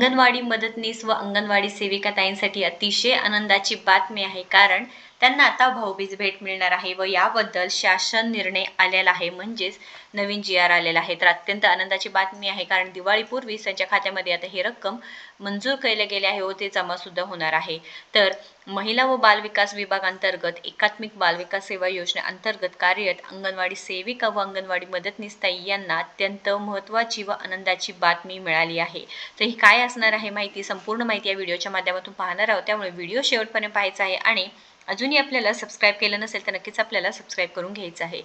अंगणवाडी मदतनीस व अंगणवाडी सेविका ताईंसाठी अतिशय आनंदाची बातमी आहे. कारण त्यांना आता भाऊबीज भेट मिळणार आहे व याबद्दल शासन निर्णय आलेला आहे. म्हणजेच नवीन जी आर आलेला आहे. तर अत्यंत आनंदाची बातमी आहे. कारण दिवाळीपूर्वीच त्यांच्या खात्यामध्ये आता ही रक्कम मंजूर केले गेले आहे व ते जमा सुद्धा होणार आहे. तर महिला व बालविकास विभागांतर्गत एकात्मिक बालविकास सेवा योजने अंतर्गत कार्यरत अंगणवाडी सेविका व अंगणवाडी मदतनीस ताई यांना अत्यंत महत्त्वाची व आनंदाची बातमी मिळाली आहे. तर ही काय असणार आहे माहिती संपूर्ण माहिती या व्हिडिओच्या माध्यमातून पाहणार आहोत. त्यामुळे व्हिडिओ शेवटपर्यंत पाहायचा आहे आणि अजूनही आपल्याला सबस्क्राईब केलं नसेल तर नक्कीच आपल्याला सबस्क्राईब करून घ्यायचं आहे.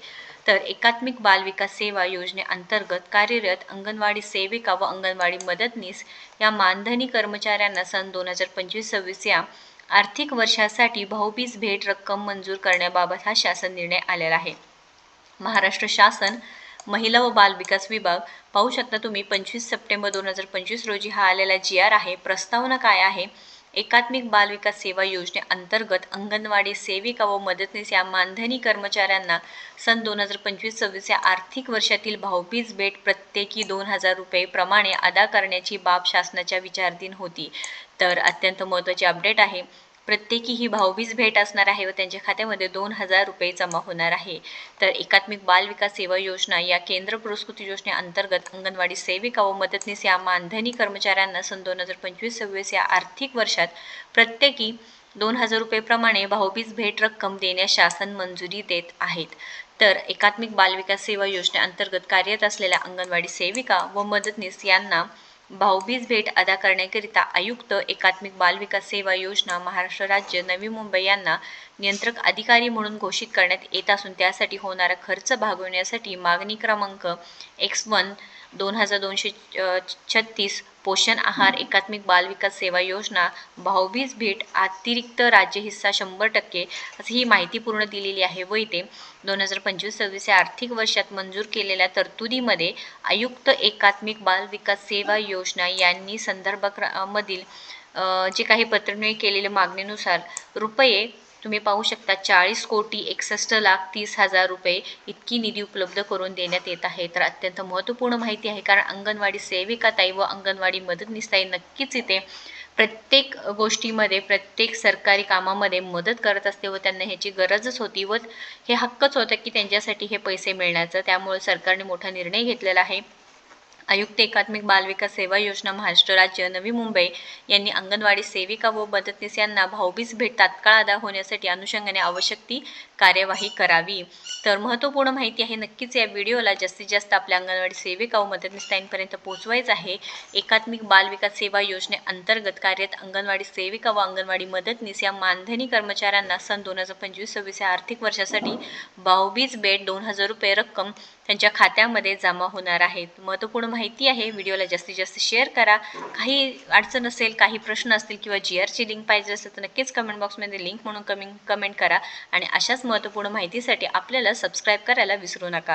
तर एकात्मिक बाल विकास सेवा योजनेअंतर्गत कार्यरत अंगणवाडी सेविका व अंगणवाडी मदतनीस या मानधनी कर्मचाऱ्यांना सन दोन हजार पंचवीस सव्वीस या आर्थिक वर्षासाठी भाऊबीज भेट रक्कम मंजूर करण्याबाबत हा शासन निर्णय आलेला आहे. महाराष्ट्र शासन महिला व बाल विकास विभाग पाहू शकता तुम्ही पंचवीस सप्टेंबर दोन हजार पंचवीस रोजी हा आलेला जी आर आहे. प्रस्तावना काय आहे? एकात्मिक बालविकास सेवा योजनेअंतर्गत अंगणवाडी सेविका व मदतनीस या मानधनी कर्मचाऱ्यांना सन दोन हजार पंचवीस सव्वीस या आर्थिक वर्षातील भाऊबीज भेट प्रत्येकी दोन हजार रुपये प्रमाणे अदा करण्याची बाब शासनाच्या विचारधीन होती. तर अत्यंत महत्त्वाची अपडेट आहे. प्रत्येकी ही भाऊबीज भेट असणार आहे व त्यांच्या खात्यामध्ये दोन हजार रुपये जमा होणार आहे. तर एकात्मिक बाल विकास सेवा योजना या केंद्र पुरस्कृत योजनेअंतर्गत अंगणवाडी सेविका व मदतनीस या मानधनी कर्मचाऱ्यांना सन दोन हजार पंचवीस सव्वीस या आर्थिक वर्षात प्रत्येकी दोन हजार रुपयेप्रमाणे भाऊबीज भेट रक्कम देण्यास शासन मंजुरी देत आहेत. तर एकात्मिक बालविकास सेवा योजनेअंतर्गत कार्यरत असलेल्या अंगणवाडी सेविका व मदतनीस यांना भाऊबीज भेट अदा करण्याकरिता आयुक्त एकात्मिक बालविकास सेवा योजना महाराष्ट्र राज्य नवी मुंबई यांना नियंत्रक अधिकारी म्हणून घोषित करण्यात येत असून त्यासाठी होणारा खर्च भागवण्यासाठी मागणी क्रमांक एक्स वन दोन हजार दोनशे छत्तीस पोषण आहार एकात्मिक बालविकास सेवा योजना भाऊबीज भेट अतिरिक्त राज्य हिस्सा शंभर टक्के अशी ही माहिती पूर्ण दिलेली आहे व इथे दोन हजार पंचवीस सव्वीस या आर्थिक वर्षात मंजूर केलेल्या तरतुदीमध्ये आयुक्त एकात्मिक बालविकास सेवा योजना यांनी संदर्भामधील जे काही पत्रने केलेल्या मागणीनुसार रुपये तुम्ही पाहू शकता चाळीस कोटी एकसष्ट लाख तीस हजार रुपये इतकी निधी उपलब्ध करून देण्यात येत आहे. तर अत्यंत महत्त्वपूर्ण माहिती आहे कारण अंगणवाडी सेविका ताई व अंगणवाडी मदतनीस ताई नक्कीच इथे प्रत्येक गोष्टीमध्ये प्रत्येक सरकारी कामामध्ये मदत करत असते व त्यांना ह्याची गरजच होती व हे हक्कच होतं की त्यांच्यासाठी हे पैसे मिळण्याचं. त्यामुळे सरकारने मोठा निर्णय घेतलेला आहे. आयुक्त एकात्मिक बालविकास सेवा योजना महाराष्ट्र राज्य नवी मुंबई यांनी अंगणवाडी सेविका व मदतनीस यांना भाऊबीज भेट तात्काळ अदा होण्यासाठी अनुषंगाने आवश्यक ती कार्यवाही करावी. तर महत्त्वपूर्ण माहिती आहे नक्कीच या व्हिडिओला जास्तीत जास्त आपल्या अंगणवाडी सेविका व मदतनीस पोहोचवायचं आहे. एकात्मिक बालविकास सेवा योजनेअंतर्गत कार्यरत अंगणवाडी सेविका व अंगणवाडी मदतनीस या मानधनी कर्मचाऱ्यांना सन दोन हजार पंचवीस सव्वीस या आर्थिक वर्षासाठी भाऊबीज भेट दोन हजार रुपये रक्कम त्यांच्या खात्यामध्ये जमा होणार आहेत. महत्त्वपूर्ण माहिती आहे. व्हिडिओला जास्तीत जास्त शेअर करा. काही अडचण असेल काही प्रश्न असतील किंवा जी आरची लिंक पाहिजे असेल तर नक्कीच कमेंट बॉक्समध्ये लिंक म्हणून कमेंट कमेंट करा. आणि अशाच महत्त्वपूर्ण माहितीसाठी आपल्याला सबस्क्राईब करायला विसरू नका.